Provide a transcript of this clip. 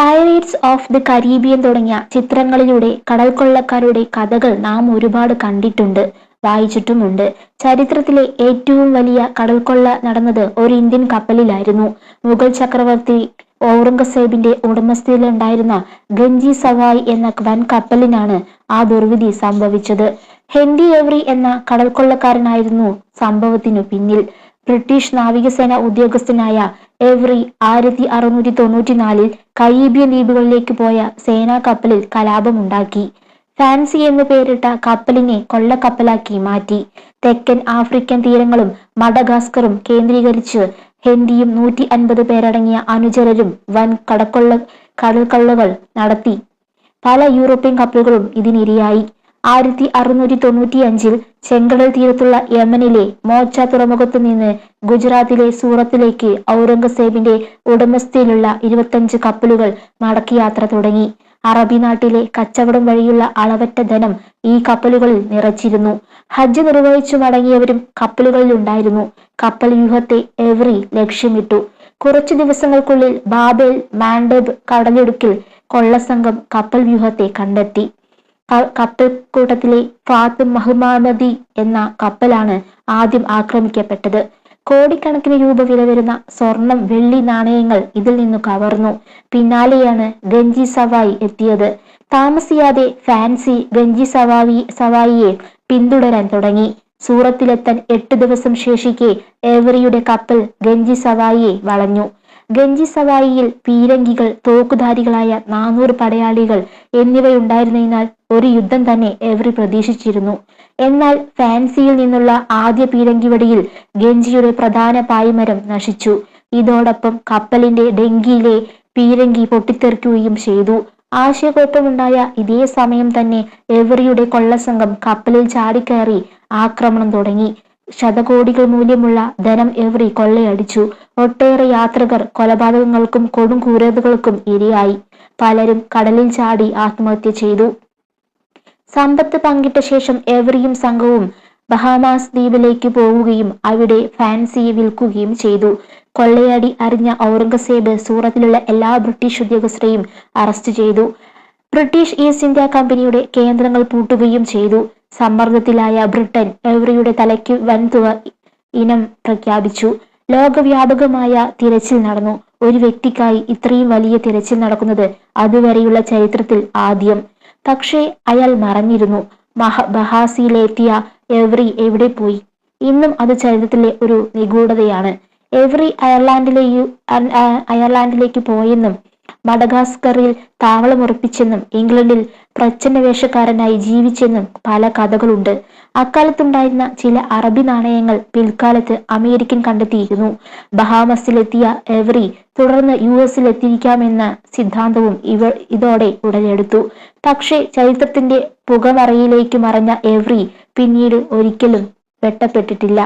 Pirates of the Caribbean തുടങ്ങിയ ചിത്രങ്ങളിലൂടെ കടൽക്കൊള്ളക്കാരുടെ കഥകൾ നാം ഒരുപാട് കണ്ടിട്ടുണ്ട് വായിച്ചിട്ടുമുണ്ട്. ചരിത്രത്തിലെ ഏറ്റവും വലിയ കടൽക്കൊള്ള നടന്നത് ഒരു ഇന്ത്യൻ കപ്പലിലായിരുന്നു. മുഗൾ ചക്രവർത്തി ഔറംഗസേബിന്റെ ഉടമസ്ഥയിലുണ്ടായിരുന്ന ഗഞ്ചി സവായ് എന്ന വൻ കപ്പലിനാണ് ആ ദുർവിധി സംഭവിച്ചത്. ഹെൻഡി എവറി എന്ന കടൽക്കൊള്ളക്കാരനായിരുന്നു സംഭവത്തിനു പിന്നിൽ. ബ്രിട്ടീഷ് നാവികസേന ഉദ്യോഗസ്ഥനായ എവറി ആയിരത്തി അറുന്നൂറ്റി തൊണ്ണൂറ്റിനാലിൽ കരീബിയൻ ദ്വീപുകളിലേക്ക് പോയ സേനാ കപ്പലിൽ കലാപമുണ്ടാക്കി. ഫാൻസി എന്ന് പേരിട്ട കപ്പലിനെ കൊള്ളക്കപ്പലാക്കി മാറ്റി. തെക്കൻ ആഫ്രിക്കൻ തീരങ്ങളും മഡഗാസ്കറും കേന്ദ്രീകരിച്ച് ഹെൻഡിയും നൂറ്റി അൻപത് പേരടങ്ങിയ അനുചരരും വൻ കടക്കൊള്ള കടൽക്കൊള്ളകൾ നടത്തി. പല യൂറോപ്യൻ കപ്പലുകളും ഇതിനിരയായി. ആയിരത്തി അറുന്നൂറ്റി തൊണ്ണൂറ്റി അഞ്ചിൽ ചെങ്കടൽ തീരത്തുള്ള യമനിലെ മോച്ച തുറമുഖത്തു നിന്ന് ഗുജറാത്തിലെ സൂറത്തിലേക്ക് ഔറംഗസേബിന്റെ ഉടമസ്ഥയിലുള്ള ഇരുപത്തഞ്ച് കപ്പലുകൾ മടക്കയാത്ര തുടങ്ങി. അറബി നാട്ടിലെ കച്ചവടം വഴിയുള്ള അളവറ്റ ധനം ഈ കപ്പലുകളിൽ നിറച്ചിരുന്നു. ഹജ്ജ് നിർവഹിച്ചു മടങ്ങിയവരും കപ്പലുകളിൽ ഉണ്ടായിരുന്നു. കപ്പൽ വ്യൂഹത്തെ എവറി ലക്ഷ്യമിട്ടു. കുറച്ചു ദിവസങ്ങൾക്കുള്ളിൽ ബാബേൽ മാൻഡബ് കടലിടുക്കിൽ കൊള്ളസംഘം കപ്പൽ വ്യൂഹത്തെ കണ്ടെത്തി. കപ്പൽ കൂട്ടത്തിലെ ഫാത്ത് മഹുമാനദി എന്ന കപ്പലാണ് ആദ്യം ആക്രമിക്കപ്പെട്ടത്. കോടിക്കണക്കിന് രൂപ വില വരുന്ന സ്വർണം വെള്ളി നാണയങ്ങൾ ഇതിൽ നിന്നു കവർന്നു. പിന്നാലെയാണ് ഗഞ്ചി സവായി എത്തിയത്. താമസിയാതെ ഫാൻസി ഗഞ്ചി സവായി സവായിയെ പിന്തുടരാൻ തുടങ്ങി. സൂറത്തിലെത്താൻ എട്ട് ദിവസം ശേഷിക്കെ ഏവറിയുടെ കപ്പൽ ഗഞ്ചി സവായിയെ വളഞ്ഞു. ഗഞ്ചി സവായിയിൽ പീരങ്കികൾ തോക്കുധാരികളായ നാനൂറ് പടയാളികൾ എന്നിവയുണ്ടായിരുന്നതിനാൽ ഒരു യുദ്ധം തന്നെ എവറി പ്രതീക്ഷിച്ചിരുന്നു. എന്നാൽ ഫാൻസിയിൽ നിന്നുള്ള ആദ്യ പീരങ്കിവടിയിൽ ഗഞ്ചിയുടെ പ്രധാന പായ്മരം നശിച്ചു. ഇതോടൊപ്പം കപ്പലിന്റെ ഡെങ്കിയിലെ പീരങ്കി പൊട്ടിത്തെറിക്കുകയും ചെയ്തു. ആശയക്കുഴപ്പമുണ്ടായ ഇതേ സമയം തന്നെ എവറിയുടെ കൊള്ളസംഘം കപ്പലിൽ ചാടിക്കയറി ആക്രമണം തുടങ്ങി. ശതകോടികൾ മൂല്യമുള്ള ധനം എവറി കൊള്ളയടിച്ചു. ഒട്ടേറെ യാത്രികർ കൊലപാതകങ്ങൾക്കും കൊടും ഇരയായി. പലരും കടലിൽ ചാടി ആത്മഹത്യ ചെയ്തു. സമ്പത്ത് പങ്കിട്ട ശേഷം എവറിയും സംഘവും ബഹാമാസ് ദ്വീപിലേക്ക് പോവുകയും അവിടെ ഫാൻസി വിൽക്കുകയും ചെയ്തു. കൊള്ളയടി അറിഞ്ഞ ഔറംഗസേബ് സൂറത്തിലുള്ള എല്ലാ ബ്രിട്ടീഷ് ഉദ്യോഗസ്ഥരെയും അറസ്റ്റ് ചെയ്തു. ബ്രിട്ടീഷ് ഈസ്റ്റ് ഇന്ത്യ കമ്പനിയുടെ കേന്ദ്രങ്ങൾ പൂട്ടുകയും ചെയ്തു. സമ്മർദ്ദത്തിലായ ബ്രിട്ടൻ എവറിയുടെ തലയ്ക്ക് വൻതുക ഇനം പ്രഖ്യാപിച്ചു. ലോകവ്യാപകമായ തിരച്ചിൽ നടന്നു. ഒരു വ്യക്തിക്കായി ഇത്രയും വലിയ തിരച്ചിൽ നടക്കുന്നത് അതുവരെയുള്ള ചരിത്രത്തിൽ ആദ്യം. പക്ഷേ അയാൾ മറഞ്ഞിരുന്നു. മഹ ബഹാസിയിലെത്തിയ എവറി എവിടെ പോയി? ഇന്നും അത് ചരിത്രത്തിലെ ഒരു നിഗൂഢതയാണ്. എവറി അയർലാൻഡിലേക്ക് അയർലാൻഡിലേക്ക് പോയെന്നും മഡഗാസ്കറിൽ താവളമുറപ്പിച്ചെന്നും ഇംഗ്ലണ്ടിൽ പ്രച്ഛന്ന വേഷക്കാരനായി ജീവിച്ചെന്നും പല കഥകളുണ്ട്. അക്കാലത്തുണ്ടായിരുന്ന ചില അറബി നാണയങ്ങൾ പിൽക്കാലത്ത് അമേരിക്കൻ കണ്ടെത്തിയിരുന്നു. ബഹാമസിലെത്തിയ എവറി തുടർന്ന് യു എസിൽ എത്തിയിരിക്കാമെന്ന സിദ്ധാന്തവും ഇവ ഇതോടെ ഉടലെടുത്തു. പക്ഷേ ചരിത്രത്തിന്റെ പുകമറയിലേക്ക് മറഞ്ഞ എവറി പിന്നീട് ഒരിക്കലും വെട്ടപ്പെട്ടിട്ടില്ല.